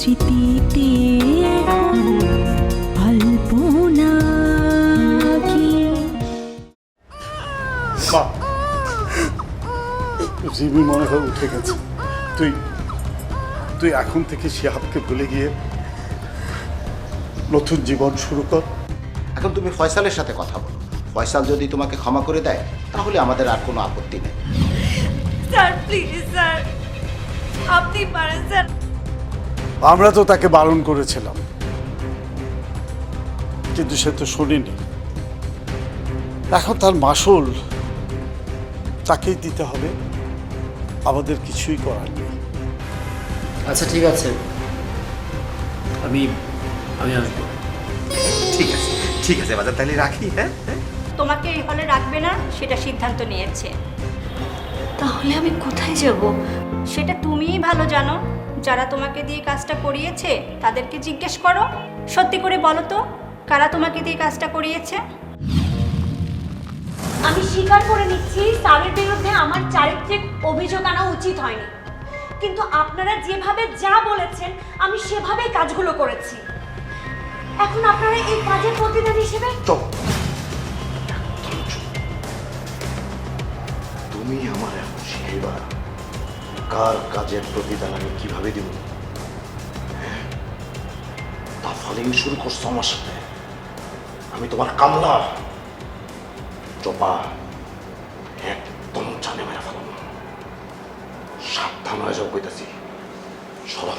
স্মৃতিতে এখন কি? মা জিমি মনে হয় উঠে গেছে। তুই তুই এখন থেকে শিহাবকে ভুলে গিয়ে নতুন জীবন শুরু কর। এখন তুমি ফয়সালের সাথে কথা বলো। ফয়সাল যদি তোমাকে ক্ষমা করে দেয় তাহলে আমাদের আর কোনো আপত্তি নেই। Sir please sir. আপনি পারেন স্যার। আমরা তো তাকে বারণ করেছিলাম। কিন্তু সে তো শোনেনি। এখন তার মাসুল তাকেই দিতে হবে। আমাদের কিছুই করার নেই। আচ্ছা ঠিক আছে। আমি আমি আসব। ঠিক আছে ঠিক আছে বাজার তাহলে রাখি হ্যাঁ? তোমাকে এই হলে রাখবে না সেটা সিদ্ধান্ত নিয়েছে। তাহলে আমি কোথায় যাব? সেটা তুমিই ভালো জানো। যারা তোমাকে দিয়ে কাজটা করিয়েছে তাদেরকে জিজ্ঞেস করো। সত্যি করে বলো তো কারা তোমাকে দিয়ে কাজটা করিয়েছে? আমি স্বীকার করে নিচ্ছি স্যারের বিরুদ্ধে আমার চারিত্রিক অভিযোগ আনা উচিত হয়নি। কিন্তু আপনারা যেভাবে যা বলেছেন আমি সেভাবেই কাজগুলো করেছি। এখন আপনারা এই কাজের প্রতিদান হিসেবে তুমি আমার এখন শিখাইবা কার কাজের প্রতিদান আমি কীভাবে দিব? তা ফলে শুরু করছ আমার সাথে। আমি তোমার কামলা চোপা একদম জানে মেরে ফেলাম সাবধান হয়ে যাও কইতাছি। সরব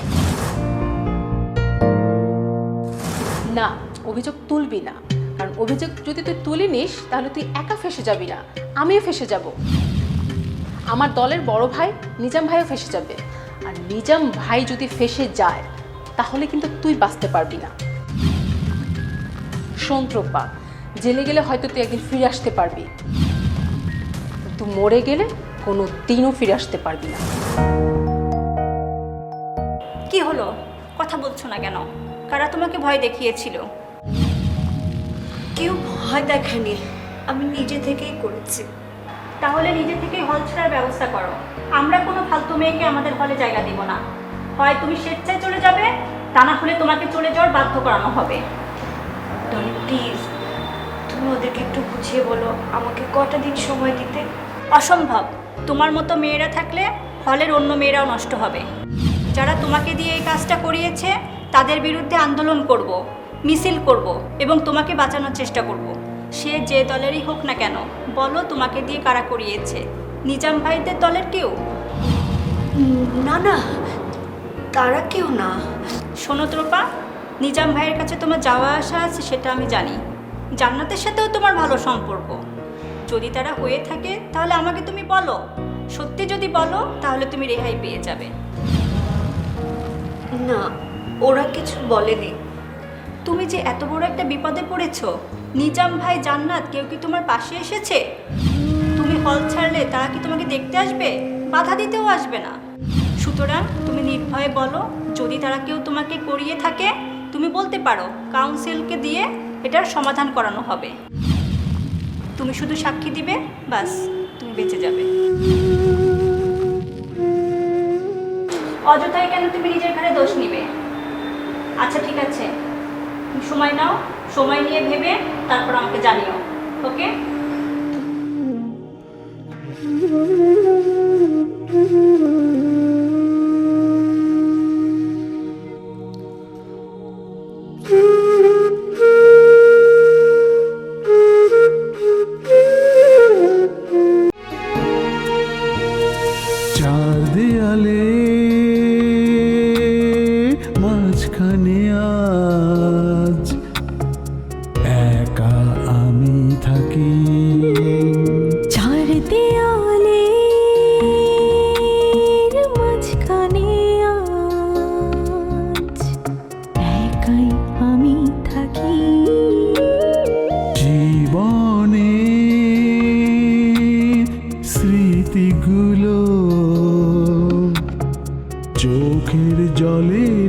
না, অভিযোগ তুলবি না। কারণ অভিযোগ যদি তুই তুলে নিস, তাহলে তুই একা ফেসে যাবি না। আমিও ফেসে যাব। আমার দলের বড় ভাই নিজাম ভাইও ফেসে যাবে। আর নিজাম ভাই যদি ফেসে যায় তাহলে কিন্তু তুই বাঁচতে পারবি না। সন্ত্রপা জেলে গেলে হয়তো তুই একদিন ফিরে আসতে পারবি। তুই মরে গেলে কোনো দিনও ফিরে আসতে পারবি না। কি হলো? কথা বলছো না কেন? কারা তোমাকে ভয় দেখিয়েছিল? কেউ ভয় দেখায়নি। আমি নিজে থেকেই করেছি। তাহলে নিজে থেকে হল ছাড়ার ব্যবস্থা করো। আমরা কোনো ফালতু মেয়েকে আমাদের হলে জায়গা দিব না। হয় তুমি স্বেচ্ছায় চলে যাবে তা না হলে তোমাকে চলে যাওয়ার বাধ্য করানো হবে। ডলি প্লিজ তুমি ওদেরকে একটু বুঝিয়ে বলো আমাকে কটা দিন সময় দিতে? অসম্ভব। তোমার মতো মেয়েরা থাকলে হলের অন্য মেয়েরাও নষ্ট হবে। যারা তোমাকে দিয়ে এই কাজটা করিয়েছে তাদের বিরুদ্ধে আন্দোলন করব মিছিল করব এবং তোমাকে বাঁচানোর চেষ্টা করব। সে যে দলেরই হোক না কেন বলো তোমাকে দিয়ে কারা করিয়েছে? নিজাম ভাইদের দলের কেউ? না না তারা কেউ না। শোনো ত্রোপা নিজাম ভাইয়ের কাছে তোমার যাওয়া আসা আছে সেটা আমি জানি। জান্নাতের সাথেও তোমার ভালো সম্পর্ক। যদি তারা হয়ে থাকে তাহলে আমাকে তুমি বলো। সত্যি যদি বলো তাহলে তুমি রেহাই পেয়ে যাবে। না ওরা কিছু বলেনি। তুমি যে এত বড় একটা বিপদে পড়েছো নিজাম ভাই জান্নাত, কেউ কি তোমার পাশে এসেছে? তুমি হল ছাড়লে তারা কি তোমাকে দেখতে আসবে? বাধা দিতেও আসবে না। সুতরাং তুমি নির্ভয়ে বলো, যদি তারা কেউ তোমাকে করিয়ে থাকে, তুমি বলতে পারো, কাউন্সিলকে দিয়ে এটার সমাধান করানো হবে। তুমি শুধু সাক্ষী দিবে, বাস, তুমি বেঁচে যাবে। অযথায় কেন তুমি নিজের ঘরে দোষ নিবে? আচ্ছা ঠিক আছে। সময় নাও সময় নিয়ে ভেবে তারপর আমাকে জানিও ওকে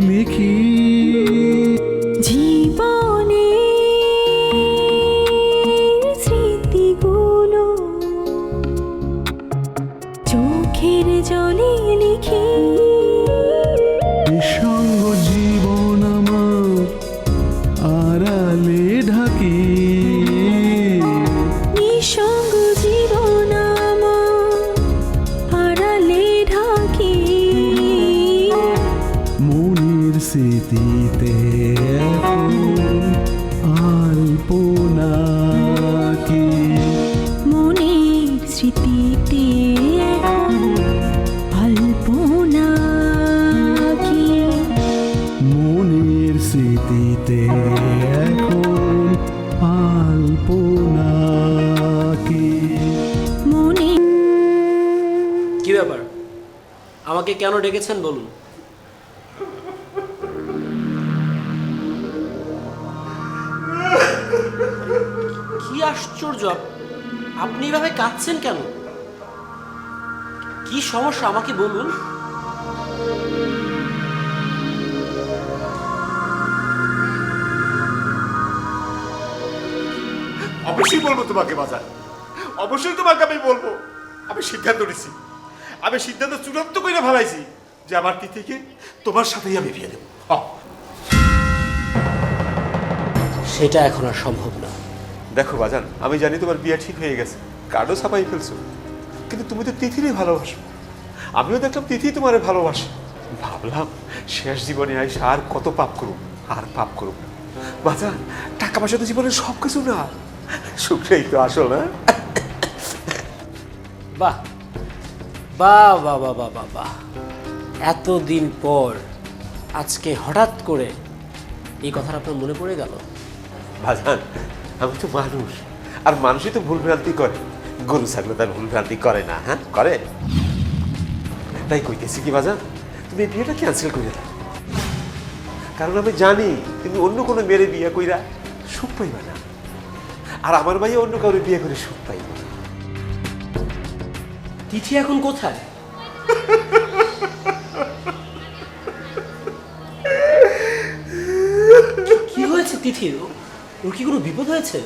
লিখি আমাকে কেন ডেকেছেন বলুন? কি আশ্চর্য! আপনি এভাবে কাঁদছেন কেন? কি সমস্যা আমাকে বলুন? অবশ্যই বলব তোমাকে, বাজার। অবশ্যই তোমাকে আমি বলব। আমি সিদ্ধান্ত নিছি। আমি সিদ্ধান্ত চূড়ান্ত করে ফেলাইছি যে আমার তিথিকে তোমার সাথেই আমি বিয়ে দেবো। হ। সেটা এখন আর সম্ভব না। দেখো বাজান আমি জানি তোমার বিয়ে ঠিক হয়ে গেছে কার্ডও ছাপাই ফেলছো। কিন্তু তুমি তো তিথিরই ভালোবাসো। আমিও দেখলাম তিথি তোমারে ভালোবাসে। ভাবলাম শেষ জীবনে আইসা আর কত পাপ করুক আর পাপ করুক বাজান টাকা পয়সা তো জীবনের সব কিছু না। সুখেই তো আসল না বাহ! বাহ বা বাহ বা বাহ এতদিন পর আজকে হঠাৎ করে এই কথাটা আপনার মনে পড়ে গেল? ভাজান, আমি তো মানুষ। আর মানুষই তো ভুল ভ্রান্তি করে। গরু, ছাগলে তার ভুল ভ্রান্তি করে না হ্যাঁ? করে? তাই কইতেছি কি বাজান তুমি বিয়েটা ক্যান্সেল করে দাও। কারণ আমি জানি তুমি অন্য কোনো মেয়ের বিয়ে কইরা সুখ পাইবা না। আর আমার ভাই অন্য কাউরে বিয়ে করে সুখ পাইব। তিথি এখন কোথায়? কি হয়েছে তিথির ও- ওর কি কোনো বিপদ হয়েছে?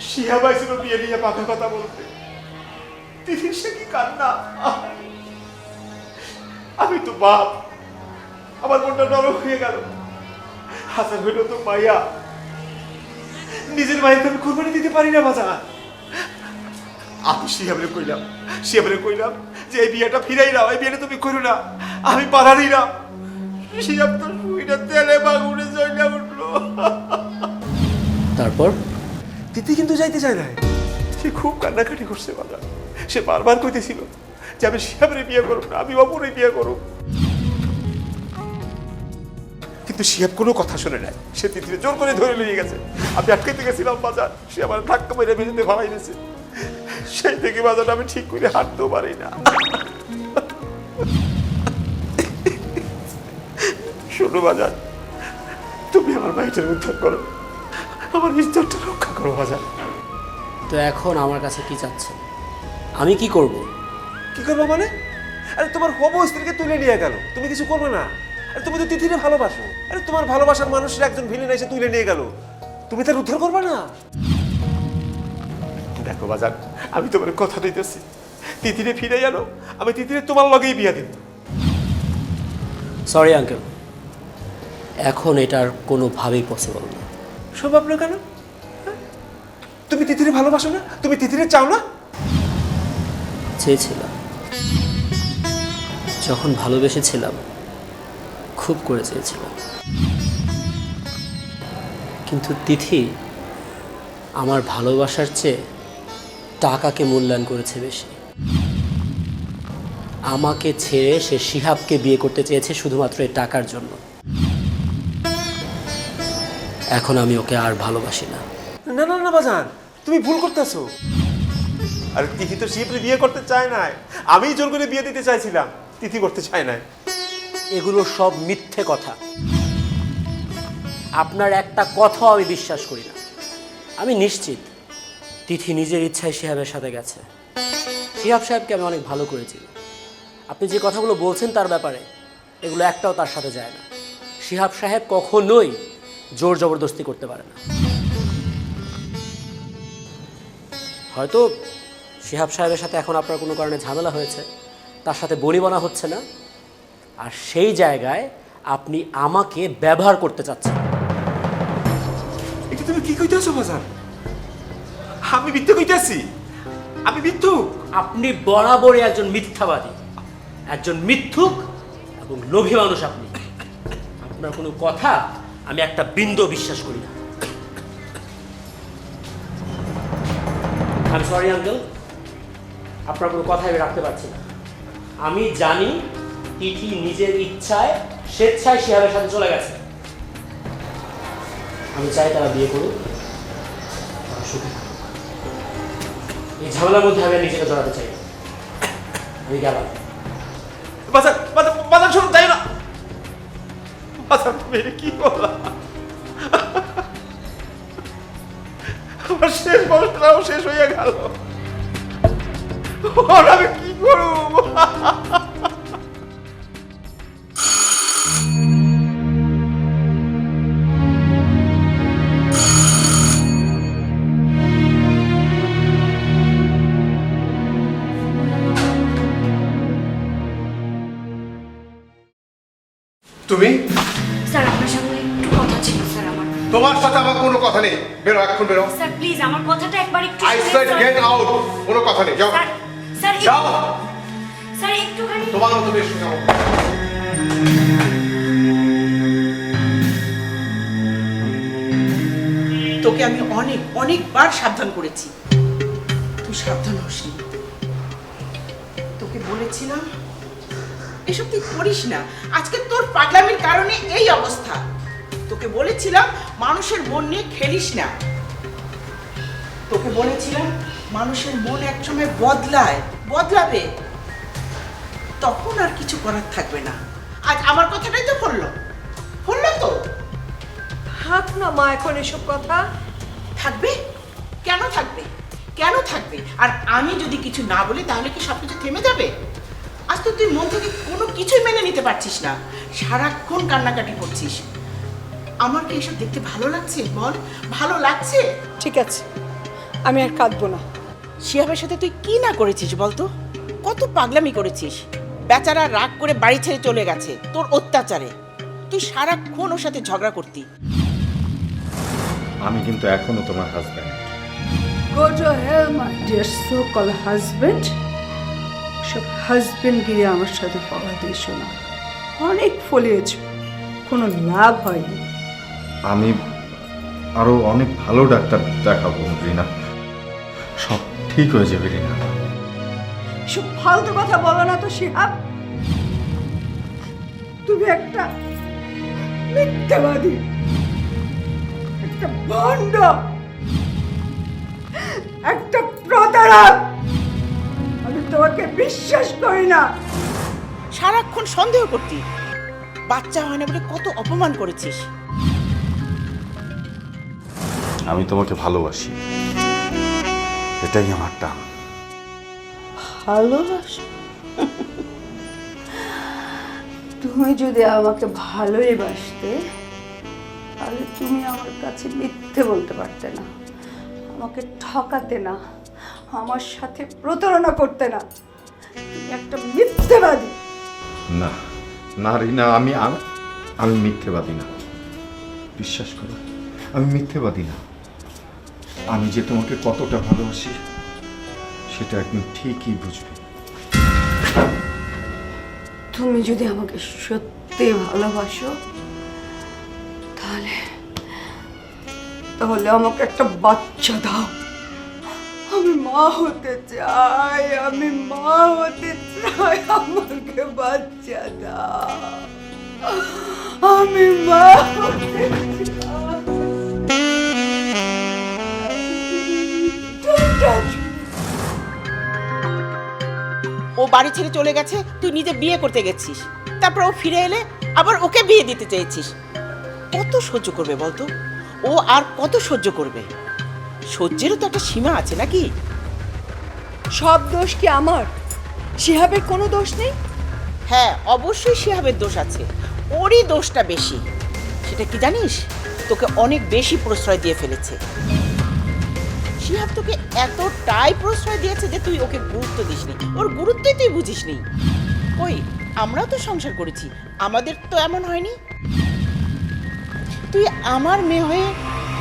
শিহা বাইছিল বিয়ে নিয়ে পাকা কথা বলতে। তিথির সে কি কান্না? আমি তো বাপ। আমার মনটা নরম হয়ে গেল। হাসান হইল তো মাইয়া। নিজের মায়ের আমি কোরবানি দিতে পারি না বাজা আমি শিহাবরে কইলাম শিহাবরে কইলাম যে এই বিয়েটা ফিরাই নাও এই বিয়েটা তুমি করো না আমি পারারি না শিহাব তো শুইনা তেলে বাগুনে জয়লা উঠল। তারপর? তিথি কিন্তু যাইতে চায় না সে খুব কান্নাকাটি করছে বাবা সে বারবার কইতেছিল যে আমি শিয়াবরে বিয়ে করব না আমি অপরে বিয়ে করব। কিন্তু শিয়াব কোনো কথা শুনে নাই। সে তিথিরে জোর করে ধরে নিয়ে গেছে। আমি আটকাইতে গেছিলাম বাজার। সে আমার ধাক্কা মেরে বেঁধে ভাড়াই দিয়েছে সেই থেকে বাজারটা আমি ঠিক করে হাঁটতেও পারি না। শোনো বাজার তুমি আমার ভাইটার উদ্ধার করো। আমার ইজ্জতটা রক্ষা করো বাজার। তো এখন আমার কাছে কি চাচ্ছেন আমি কি করব? কি করব মানে? আরে তোমার হবু স্ত্রীকে তুলে নিয়ে গেল। তুমি কিছু করবে না। আরে তুমি তো তিথিরে ভালোবাসো। আরে তোমার ভালোবাসার মানুষের একজন ভিলেন এসে তুলে নিয়ে গেল। তুমি তার উদ্ধার করবে না? দেখো বাজার আমি তোমার কথা দিতেছি। তিথিরে ফিরে জানো আমি তিথিরে তোমার লগেই বিয়া দিব। সরি আঙ্কেল এখন এটার কোনোভাবেই পসিবল না। সম্ভব না কেন? হ্যাঁ? তুমি তিথিরে ভালোবাসো না? তুমি তিথিরে চাও না? চেয়েছিলাম। যখন ভালোবেসেছিলাম খুব করে চেয়েছিলাম কিন্তু তিথি আমার ভালোবাসার চেয়ে টাকাকে মূল্যায়ন করেছে বেশি। আমাকে ছেড়ে সে শিহাবকে বিয়ে করতে চেয়েছে শুধুমাত্র এই টাকার জন্য। এখন আমি ওকে আর ভালোবাসি না। না না না, বাজান, তুমি ভুল করতেছো। আর তিথি তো শিবরে বিয়ে করতে চায় না আমি জোর করে বিয়ে দিতে চাইছিলাম। তিথি করতে চায় না এগুলো সব মিথ্যে কথা। আপনার একটা কথাও আমি বিশ্বাস করি না। আমি নিশ্চিত, তিথি নিজের ইচ্ছায় শিহাবের সাথে গেছে। শিহাব সাহেবকে আমি অনেক ভালো করেছি। আপনি যে কথাগুলো বলছেন তার ব্যাপারে, এগুলো একটাও তার সাথে যায় না। শিহাব সাহেব কখনোই জোর জবরদস্তি করতে পারে না। হয়তো শিহাব সাহেবের সাথে এখন আপনার কোনো কারণে ঝামেলা হয়েছে, তার সাথে বনিবনা হচ্ছে না। আর সেই জায়গায় আপনি আমাকে ব্যবহার করতে চাচ্ছেন। এটা তুমি কি কইতেছো বাজান আমি মিথ্যে কইতেছি। আমি মিথ্যুক। আপনি বরাবরই একজন মিথ্যাবাদী। একজন মিথ্যুক এবং লোভী মানুষ আপনি। আপনার কোনো কথা আমি একটা বিন্দু বিশ্বাস করি না। আমি সরি আঙ্কেল আপনার কোনো কথা আমি রাখতে পারছি না। আমি জানি তিথি নিজের ইচ্ছায় স্বেচ্ছায় শিহাবের সাথে চলে গেছে। আমি চাই তারা বিয়ে করুক। এই ঝামেলার মধ্যে আমি নিজেকে জড়াতে চাই আমি গেলাম। বাজার বাজার বাজার শুনুন না? বাজার কি বললাম আমার শেষ বয়সটাও শেষ হয়ে গেল। আমি কি করব? তুমি? স্যার আপনার সাথে একটু কথা ছিল স্যার আমার। তোমার সাথে আমার কোনো কথা নেই। বেরো এখন বেরো। স্যার প্লিজ আমার কথাটা একবার একটু আই সেড গেট আউট কোনো কথা নেই যাও। স্যার স্যার একটু- যাও। স্যার একটুখানি তোমার মতো বেশ যাও তোকে আমি অনেক অনেকবার সাবধান করেছি। তুই সাবধান হসনি। তোকে বলেছিলাম এসব তুই করিস না। আজকে তোর পাগলামির কারণে এই অবস্থা। তোকে বলেছিলাম মানুষের মন নিয়ে খেলিস না। তোকে বলেছিলাম মানুষের মন একসময় বদলায়। বদলাবে। তখন আর কিছু করার থাকবে না। আজ আমার কথাটাই তো বলল। বলল তো। থাক না মা এখন এসব কথা। থাকবে? কেন থাকবে? কেন থাকবে? আর আমি যদি কিছু না বলি তাহলে কি সবকিছু থেমে যাবে? আজ তো তুই মন থেকে কোনো কিছুই মেনে নিতে পারছিস না। সারাক্ষণ কান্নাকাটি করছিস। আমার কি এসব দেখতে ভালো লাগছে? বল ভালো লাগছে? ঠিক আছে আমি আর কাঁদবো না। শিহাবের সাথে তুই কি না করেছিস বলতো কত পাগলামি করেছিস। বেচারা রাগ করে বাড়ি ছেড়ে চলে গেছে তোর অত্যাচারে। তুই সারাক্ষণ ওর সাথে ঝগড়া করতি। আমি কিন্তু এখনও তোমার husband go to hell my dear so call husband সব হাজবেন্ড গিয়ে আমার সাথে পাওয়া দিয়েছ না অনেক ফলিয়েছ কোনো লাভ হয়নি। আমি আরও অনেক ভালো ডাক্তার দেখাবো রিনা। সব ঠিক হয়ে যাবে রিনা। সব ফালতু কথা বলো না তো শিহাব। তুমি একটা মিথ্যাবাদী একটা ভণ্ড একটা প্রতারক। তোমাকে বিশ্বাস করি না। সারাক্ষণ সন্দেহ করতি। বাচ্চা হয় না বলে কত অপমান করেছিস। আমি তোমাকে ভালোবাসি। এটাই আমার টান। ভালোবাসো? তুমি যদি আমাকে ভালোই বাসতে তাহলে তুমি আমার কাছে মিথ্যে বলতে পারতে না। আমাকে ঠকাতে না। আমার সাথে প্রতারণা করতে না। তুমি একটা মিথ্যেবাদী। না না রিনা আমি আম- মিথ্যেবাদী না। বিশ্বাস করো আমি মিথ্যেবাদী না। আমি যে তোমাকে কতটা ভালোবাসি সেটা একদিন ঠিকই বুঝবে। তুমি যদি আমাকে সত্যি ভালোবাসো তাহলে তাহলে আমাকে একটা বাচ্চা দাও। আমি মা হতে চাই, আমি মা হতে চাই, আমাকে বাচ্চা দাও। আমি মা হতে. ও বাড়ি ছেড়ে চলে গেছে, তুই নিজে বিয়ে করতে গেছিস। তারপর ও ফিরে এলে আবার ওকে বিয়ে দিতে চেয়েছিস। কত সহ্য করবে বলতো? ও আর কত সহ্য করবে? সহ্যেরও তো একটা সীমা আছে নাকি? সব দোষ কি আমার? শিহাবের কোনো দোষ নেই? হ্যাঁ অবশ্যই শিহাবের দোষ আছে। ওরই দোষটা বেশি। সেটা কি জানিস? তোকে অনেক বেশি প্রশ্রয় দিয়ে ফেলেছে। শিহাব তোকে এতটাই প্রশ্রয় দিয়েছে যে তুই ওকে গুরুত্ব দিসনি। ওর গুরুত্বই তুই বুঝিসনি। ওই আমরাও তো সংসার করেছি। আমাদের তো এমন হয়নি। তুই আমার মেয়ে হয়ে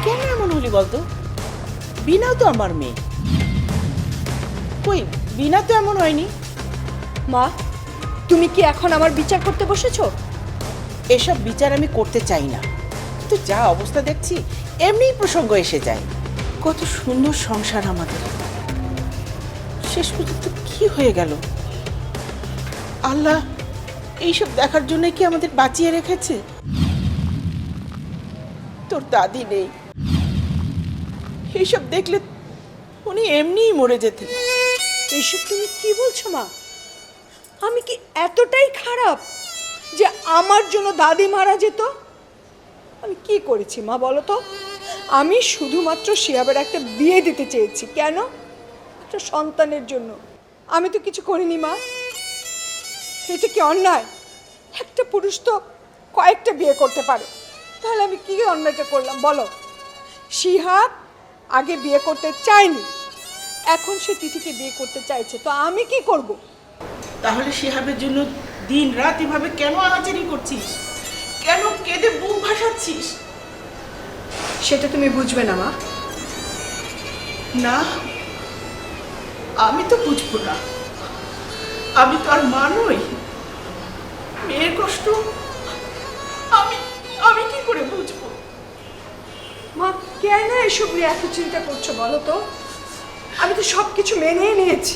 কেন এমন হলি বলতো? বিনাও তো আমার মেয়ে। কই বিনা তো এমন হয়নি? মা তুমি কি এখন আমার বিচার করতে বসেছো? এসব বিচার আমি করতে চাই না। কিন্তু যা অবস্থা দেখছি এমনিই প্রসঙ্গ এসে যায়। কত সুন্দর সংসার আমাদের। শেষ পর্যন্ত কি হয়ে গেল? আল্লাহ এইসব দেখার জন্য কি আমাদের বাঁচিয়ে রেখেছে? তোর দাদি নেই। এইসব দেখলে উনি এমনিই মরে যেতেন। এইসব তুমি কি বলছো মা? আমি কি এতটাই খারাপ যে আমার জন্য দাদি মারা যেত? আমি কি করেছি মা বলো তো? আমি শুধুমাত্র শিয়াবের একটা বিয়ে দিতে চেয়েছি। কেন? একটা সন্তানের জন্য। আমি তো কিছু করিনি মা। এটা কি অন্যায়? একটা পুরুষ তো কয়েকটা বিয়ে করতে পারে। তাহলে আমি কি অন্যায়টা করলাম বলো? শিহাব আগে বিয়ে করতে চায়নি। এখন সে তিথিকে বিয়ে করতে চাইছে। তো আমি কি করব? তাহলে শিহাবের জন্য দিন রাত এভাবে কেন আনাচারি করছিস? কেন কেঁদে বুক ভাসাচ্ছিস? সেটা তুমি বুঝবে না মা। না আমি তো বুঝব না। আমি তো আর মা নই। মেয়ের কষ্ট আমি আমি কি করে বুঝব? মা কেন এসব নিয়ে এত চিন্তা করছ বলো তো? আমি তো সব কিছু মেনেই নিয়েছি।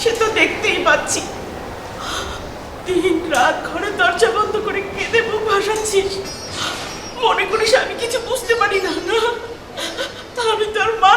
সে তো দেখতেই পাচ্ছি। দিন রাত ঘরে দরজা বন্ধ করে কেঁদে বুক ভাসাচ্ছিস। মনে করিস আমি কিছু বুঝতে পারি না না? আমি তো আর মা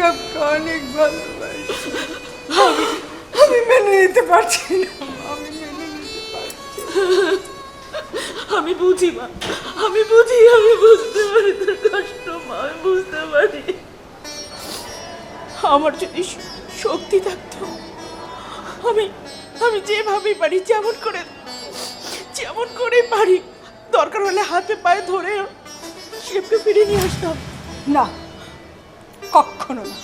শিহাবকে অনেক ভালোবাসি। আমি আমি মেনে নিতে পারছি না আমি মেনে নিতে পারছি না। আমি বুঝি মা। আমি বুঝি আমি বুঝতে পারি তোর কষ্ট মা আমি বুঝতে পারি। আমার যদি শক্তি থাকতো আমি আমি যেভাবে পারি যেমন করে যেমন করে পারি দরকার হলে হাতে পায়ে ধরে শিবকে ফিরে নিয়ে আসতাম। না কখনো না।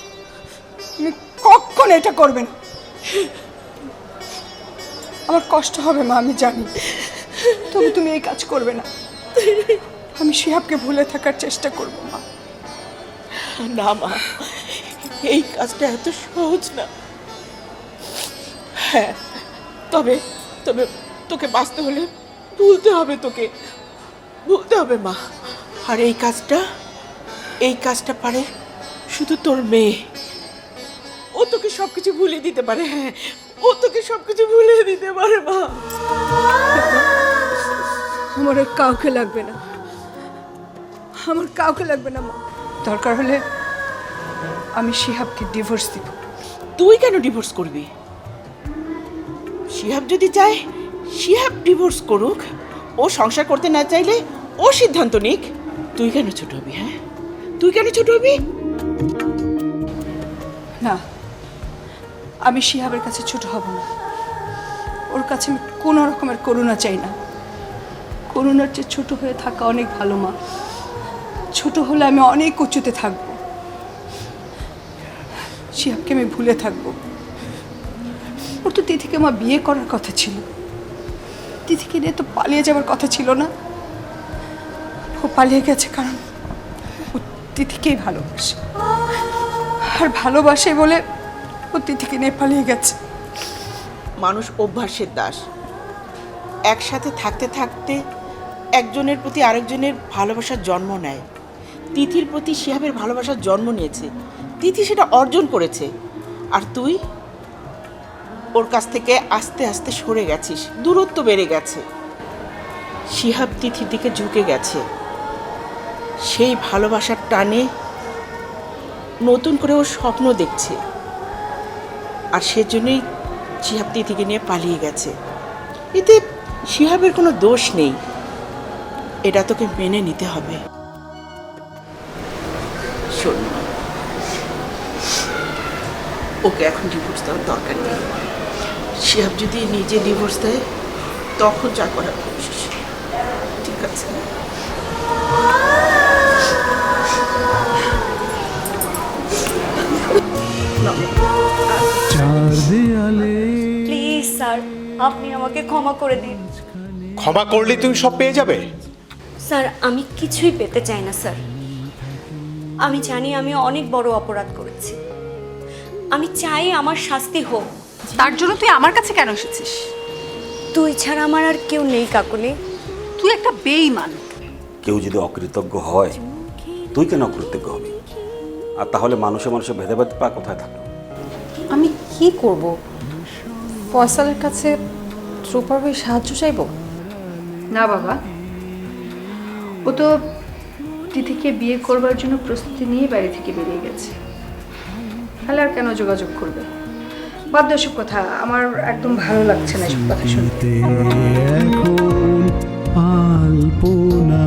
তুমি কখনো এটা করবে না। আমার কষ্ট হবে মা, আমি জানি। তবে তুমি এই কাজ করবে না। আমি শিহাবকে ভুলে থাকার চেষ্টা করব মা। না মা, এই কাজটা এত সহজ না। হ্যাঁ তবে তবে তোকে বাঁচতে হলে ভুলতে হবে তোকে। ভুলতে হবে মা। আর এই কাজটা এই কাজটা পারে শুধু তোর মেয়ে। ও তোকে সব কিছু ভুলিয়ে দিতে পারে হ্যাঁ। ও তোকে সব কিছু ভুলিয়ে দিতে পারে মা। আমার আর কাউকে লাগবে না। আমার কাউকে লাগবে না মা। দরকার হলে আমি শিহাবকে ডিভোর্স দিব। তুই কেন ডিভোর্স করবি? শিহাব যদি চায় শিহাব ডিভোর্স করুক। ও সংসার করতে না চাইলে ও সিদ্ধান্ত নিক। তুই কেন ছোট হবি হ্যাঁ? তুই কেন ছোট হবি? না, আমি শিহাবের কাছে ছোট হব না। ওর কাছে আমি কোনো রকমের করুণা চাই না। করুণার চেয়ে ছোট হয়ে থাকা অনেক ভালো মা। ছোট হলে আমি অনেক উঁচুতে থাকব। শিহাবকে আমি ভুলে থাকব। ওর তো তিথিকে মা বিয়ে করার কথা ছিল। তিথিকে নিয়ে তো পালিয়ে যাওয়ার কথা ছিল না। ও পালিয়ে গেছে কারণ তিথিকেই ভালোবাসে। আর ভালোবাসে বলে ও তিথিকে নিয়ে পালিয়ে গেছে। মানুষ অভ্যাসের দাস। একসাথে থাকতে থাকতে একজনের প্রতি আরেকজনের ভালোবাসার জন্ম নেয়। তিথির প্রতি শিহাবের ভালোবাসার জন্ম নিয়েছে। তিথি সেটা অর্জন করেছে। আর তুই? ওর কাছ থেকে আস্তে আস্তে সরে গেছিস। দূরত্ব বেড়ে গেছে। শিহাব তিথির দিকে ঝুঁকে গেছে। সেই ভালোবাসার টানে নতুন করে ও স্বপ্ন দেখছে। আর সেজন্যই শিহাব তিথিকে নিয়ে পালিয়ে গেছে। এতে শিহাবের কোনো দোষ নেই। এটা তোকে মেনে নিতে হবে। শোন ওকে এখন ডিভোর্স দেওয়ার দরকার নেই। শিহাব যদি নিজে ডিভোর্স দেয়, তখন যা করার ঠিক আছে? প্লিজ স্যার আপনি আমাকে ক্ষমা করে দিন। ক্ষমা করলে তুমি সব পেয়ে যাবে? স্যার আমি কিছুই পেতে চাই না স্যার। আমি জানি আমি অনেক বড় অপরাধ করেছি। আমি চাই আমার শাস্তি হোক। তার জন্য তুই আমার কাছে কেন এসেছিস? তুই ছাড়া আমার আর কেউ নেই কাকুলি। তুই একটা বেইমান কেউ যদি অকৃতজ্ঞ হয় তুই কেন অকৃতজ্ঞ হবি? আর তাহলে মানুষে মানুষে ভেদাভেদ পা কোথায় থাকল? আমি কি করব? ফয়সালের কাছে সুপারভাবে সাহায্য চাইব? না বাবা। ও তো থেকে বিয়ে করবার জন্য প্রস্তুতি নিয়ে বাড়ি থেকে বেরিয়ে গেছে। তাহলে আর কেন যোগাযোগ করবে? বাদ এসব কথা আমার একদম ভালো লাগছে না এসব কথা শুনতে আলপনা